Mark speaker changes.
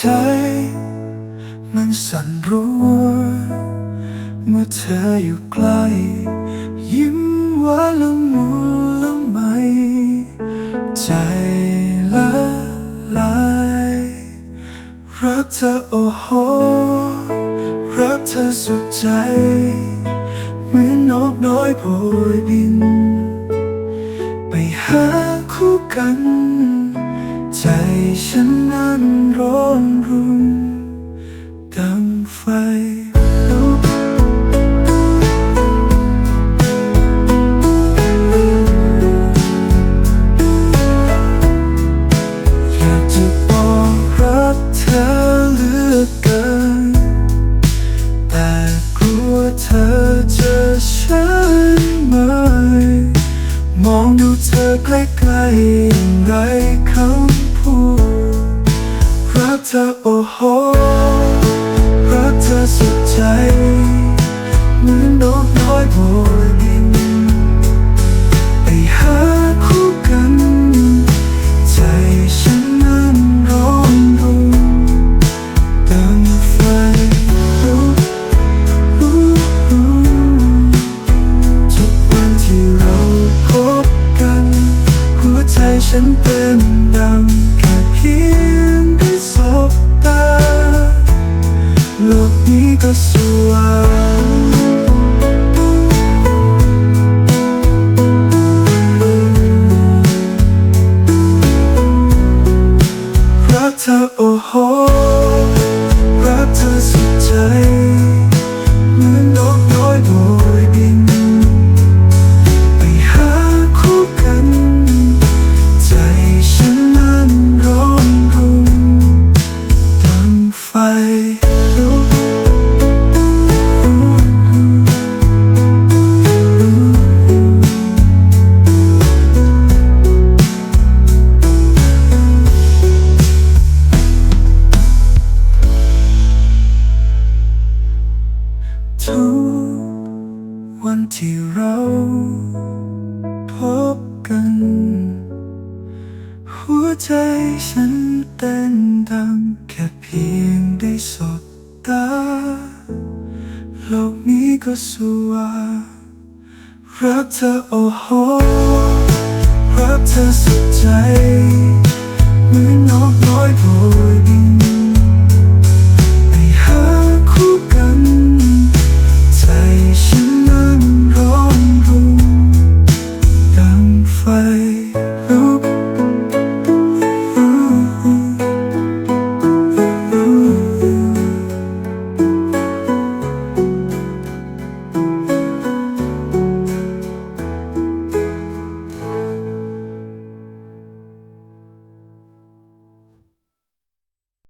Speaker 1: ใจมันสั่นรัวเมื่อเธออยู่ใกล้ ยิ้มหวานละมุนละไม ใจละลายรักเธอโอ้โหรักเธอสุดใจ เหมือนนกน้อยโบยบิน ไปหาคู่กัน ร้อนรุ่มดังไฟลุกอยากจะบอกรักเธอเหลือเกิน แต่กลัวเธอจะฉยเมยมองดูเธอใกล้ๆอย่างไรคำพูดรั กเธอโอ้โหรักเธอสุดใจเหมือนนกน้อยโบยบินไปหาคู่กัน ใจฉันนั้นร้อนรุ่มดังไฟลุกลุกลุกทุกวันที่เราพบกัน หัวใจฉันเป็นดังแค่เพียง นี้ก็สว่างรักเธอโอ้โหรักเธอสุดใจเหมือนนกน้อยโด นที่เราพบกัน หัวใจฉันเต้นดังแค่เพียงได้สบตา โลกนี้ก็สว่างรักเธอโอ้โห